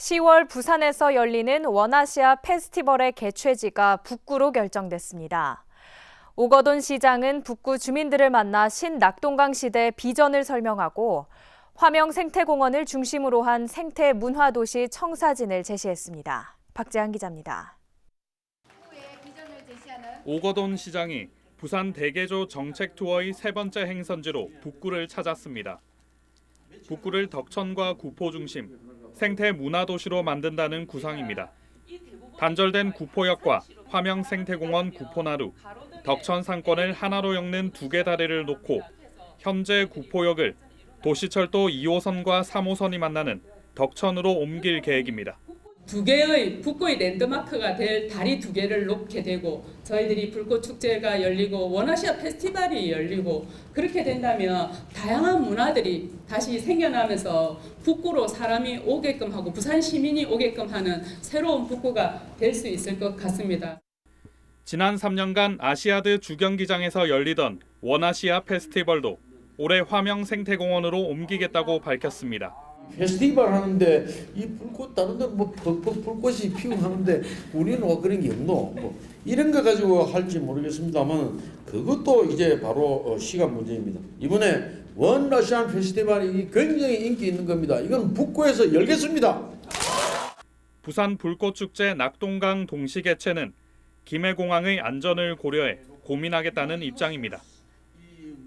10월 부산에서 열리는 원아시아 페스티벌의 개최지가 북구로 결정됐습니다. 오거돈 시장은 북구 주민들을 만나 신낙동강 시대 비전을 설명하고 화명 생태공원을 중심으로 한 생태 문화도시 청사진을 제시했습니다. 박재한 기자입니다. 오거돈 시장이 부산 대개조 정책 투어의 세 번째 행선지로 북구를 찾았습니다. 북구를 덕천과 구포 중심 생태 문화 도시로 만든다는 구상입니다. 단절된 구포역과 화명 생태공원 구포나루, 덕천 상권을 하나로 엮는 두 개 다리를 놓고 현재 구포역을 도시철도 2호선과 3호선이 만나는 덕천으로 옮길 계획입니다. 두 개의 북구의 랜드마크가 될 다리 두 개를 놓게 되고 저희들이 불꽃 축제가 열리고 원아시아 페스티벌이 열리고 그렇게 된다면 다양한 문화들이 다시 생겨나면서 북구로 사람이 오게끔 하고 부산 시민이 오게끔 하는 새로운 북구가 될 수 있을 것 같습니다. 지난 3년간 아시아드 주경기장에서 열리던 원아시아 페스티벌도 올해 화명 생태공원으로 옮기겠다고 밝혔습니다. 페스티벌 하는데 이 불꽃 다른 데뭐 불꽃이 피고 하는데 우리는 와 그런 게 없노 뭐 이런 거 가지고 할지 모르겠습니다만 그것도 이제 바로 어, 시간 문제입니다 이번에 원 러시안 페스티벌이 굉장히 인기 있는 겁니다 이건 북구에서 열겠습니다 부산 불꽃축제 낙동강 동시 개최는 김해공항의 안전을 고려해 고민하겠다는 입장입니다.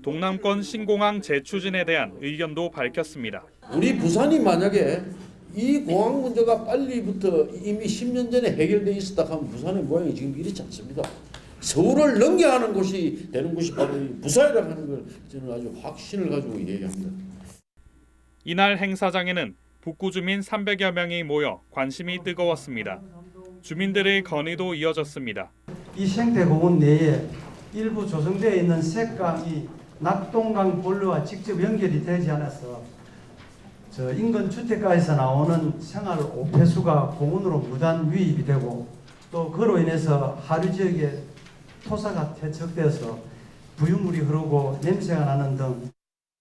동남권 신공항 재추진에 대한 의견도 밝혔습니다. 우리 부산이 만약에 이 공항 문제가 빨리부터 이미 10년 전에 해결돼 있었다 하면 부산의 모양이 지금 이렇지 않습니다. 서울을 넘겨하는 곳이 되는 곳이 바로 이 부산이라고 하는 걸 저는 아주 확신을 가지고 얘기합니다. 이날 행사장에는 북구 주민 300여 명이 모여 관심이 뜨거웠습니다. 주민들의 건의도 이어졌습니다. 이 생태공원 내에 일부 조성되어 있는 색감이 낙동강 본류와 직접 연결이 되지 않아서 저 인근 주택가에서 나오는 생활 오폐수가 공원으로 무단 유입이 되고 또 그로 인해서 하류 지역에 토사가 퇴적되어서 부유물이 흐르고 냄새가 나는 등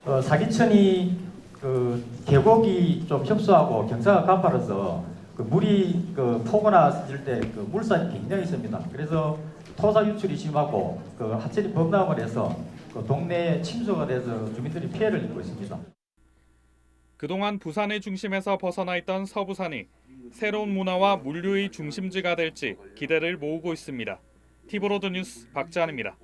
어, 사기천이 그 계곡이 좀 협소하고 경사가 가파라서 그 물이 그 폭우나 있을 때그 물살이 굉장히 셉니다. 그래서 토사 유출이 심하고 그 하천이 범람을 해서 그 동네에 침수가 돼서 주민들이 피해를 입고 있습니다. 그동안 부산의 중심에서 벗어나 있던 서부산이 새로운 문화와 물류의 중심지가 될지 기대를 모으고 있습니다. 티브로드 뉴스 박재한입니다.